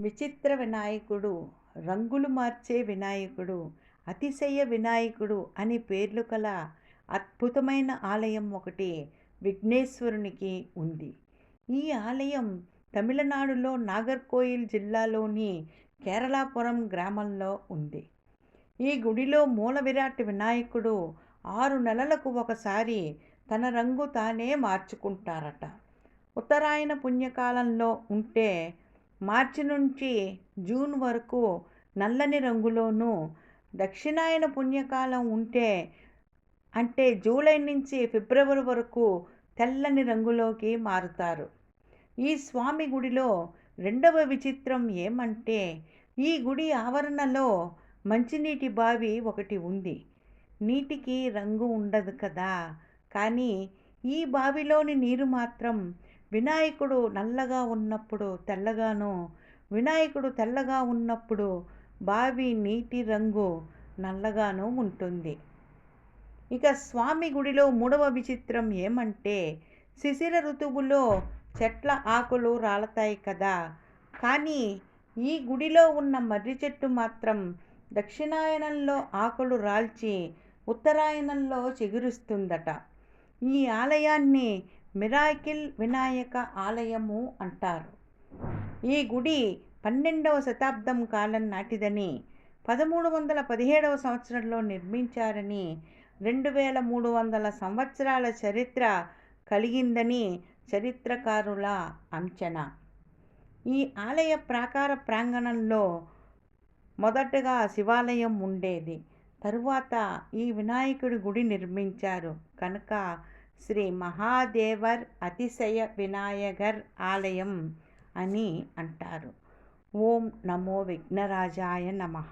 విచిత్ర వినాయకుడు రంగులు మార్చే వినాయకుడు అతిశయ వినాయకుడు అని పేర్లు కల అద్భుతమైన ఆలయం ఒకటి విఘ్నేశ్వరునికి ఉంది. ఈ ఆలయం తమిళనాడులో నాగర్కోయిల్ జిల్లాలోని కేరళాపురం గ్రామంలో ఉంది. ఈ గుడిలో మూల విరాట్ వినాయకుడు ఆరు నెలలకు ఒకసారి తన రంగు తానే మార్చుకుంటారట. ఉత్తరాయణ పుణ్యకాలంలో ఉంటే మార్చి నుంచి జూన్ వరకు నల్లని రంగులోనూ దక్షిణాయన పుణ్యకాలం ఉంటే అంటే జూలై నుంచి ఫిబ్రవరి వరకు తెల్లని రంగులోకి మారుతారు. ఈ స్వామి గుడిలో రెండవ విచిత్రం ఏమంటే ఈ గుడి ఆవరణలో మంచినీటి బావి ఒకటి ఉంది. నీటికి రంగు ఉండదు కదా. కానీ ఈ బావిలోని నీరు మాత్రం వినాయకుడు నల్లగా ఉన్నప్పుడు తెల్లగాను వినాయకుడు తెల్లగా ఉన్నప్పుడు బావి నీటి రంగు నల్లగాను ఉంటుంది. ఇక స్వామి గుడిలో మూడవ విచిత్రం ఏమంటే శిశిర ఋతువులో చెట్ల ఆకులు రాలతాయి కదా. కానీ ఈ గుడిలో ఉన్న మర్రి చెట్టు మాత్రం దక్షిణాయనంలో ఆకులు రాల్చి ఉత్తరాయణంలో చిగురుస్తుందట. ఈ ఆలయాన్ని మిరాకిల్ వినాయక ఆలయము అంటారు. ఈ గుడి పన్నెండవ శతాబ్దం కాలం నాటిదని పదమూడు వందల పదిహేడవ సంవత్సరంలో నిర్మించారని రెండు వేల మూడు వందల సంవత్సరాల చరిత్ర కలిగిందని చరిత్రకారుల అంచనా. ఈ ఆలయ ప్రాకార ప్రాంగణంలో మొదటగా శివాలయం ఉండేది. తరువాత ఈ వినాయకుడి గుడి నిర్మించారు. కనుక శ్రీ మహాదేవర్ అతిశయ వినాయగర్ ఆలయం అని అంటారు. ఓం నమో విఘ్నరాజాయ నమః.